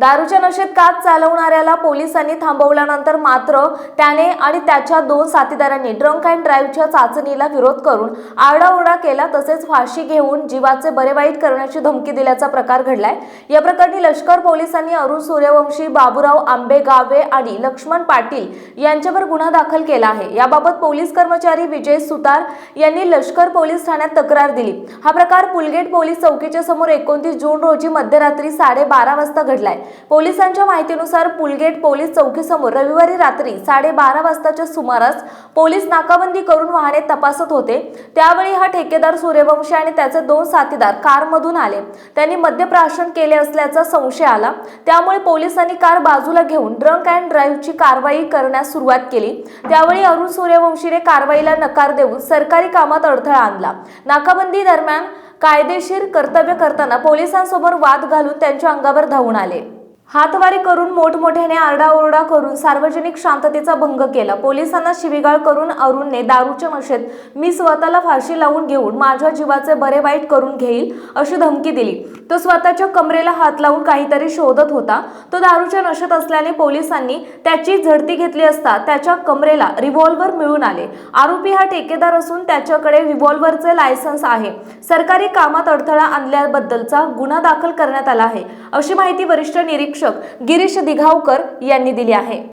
दारूच्या नशेत काच चालवणाऱ्याला पोलिसांनी थांबवल्यानंतर मात्र त्याने आणि त्याच्या दोन साथीदारांनी ड्रंक अँड ड्राईव्हच्या चाचणीला विरोध करून आरडाओरडा केला तसेच फाशी घेऊन जीवाचे बरे वाईट करण्याची धमकी दिल्याचा प्रकार घडलाय. या प्रकरणी लष्कर पोलिसांनी अरुण सूर्यवंशी बाबूराव आंबेगावे आणि लक्ष्मण पाटील यांच्यावर गुन्हा दाखल केला आहे. याबाबत पोलीस कर्मचारी विजय सुतार यांनी लष्कर पोलीस ठाण्यात तक्रार दिली. हा प्रकार पुलगेट पोलीस चौकीच्या समोर एकोणतीस जून रोजी मध्यरात्री साडेबारा वाजता घडलाय. पोलिसांच्या माहितीनुसार पुलगेट पोलीस चौकीसमोर रविवारी रात्री साडेबारा वाजताच्या सुमारास पोलीस नाकाबंदी करून वाहने तपासत होते. त्यावेळी हा ठेकेदार सूर्यवंशी आणि त्याचे दोन साथीदार कारमधून आले. त्यांनी मद्यप्राशन केले असल्याचा संशय आला. त्यामुळे पोलिसांनी कार बाजूला घेऊन ड्रंक अँड ड्राईव्हची कारवाई करण्यास सुरुवात केली. त्यावेळी अरुण सूर्यवंशीने कारवाईला नकार देऊन सरकारी कामात अडथळा आणला. नाकाबंदी दरम्यान कायदेशीर कर्तव्य करताना पोलिसांसमोर वाद घालून त्यांच्या अंगावर धावून आले. हातवारी करून मोठमोठ्याने आरडाओरडा करून सार्वजनिक शांततेचा भंग केला. पोलिसांना शिवीगाळ करून अरुणने दारूच्या नशेत मी स्वतःला फाशी लावून घेऊन माझ्या जीवाचे बरे वाईट करून घेईल अशी धमकी दिली. तो स्वतःच्या कमरेला हात लावून काहीतरी शोधत होता. तो दारूच्या नशेत असल्याने पोलिसांनी त्याची झडती घेतली असता त्याच्या कमरेला रिव्हॉल्व्हर मिळून आले. आरोपी हा ठेकेदार असून त्याच्याकडे रिव्हॉल्व्हरचे लायसन्स आहे. सरकारी कामात अडथळा आणल्याबद्दलचा गुन्हा दाखल करण्यात आला आहे. अशी माहिती वरिष्ठ निरीक्षक गिरीश दिघावकर यांनी दिली आहे.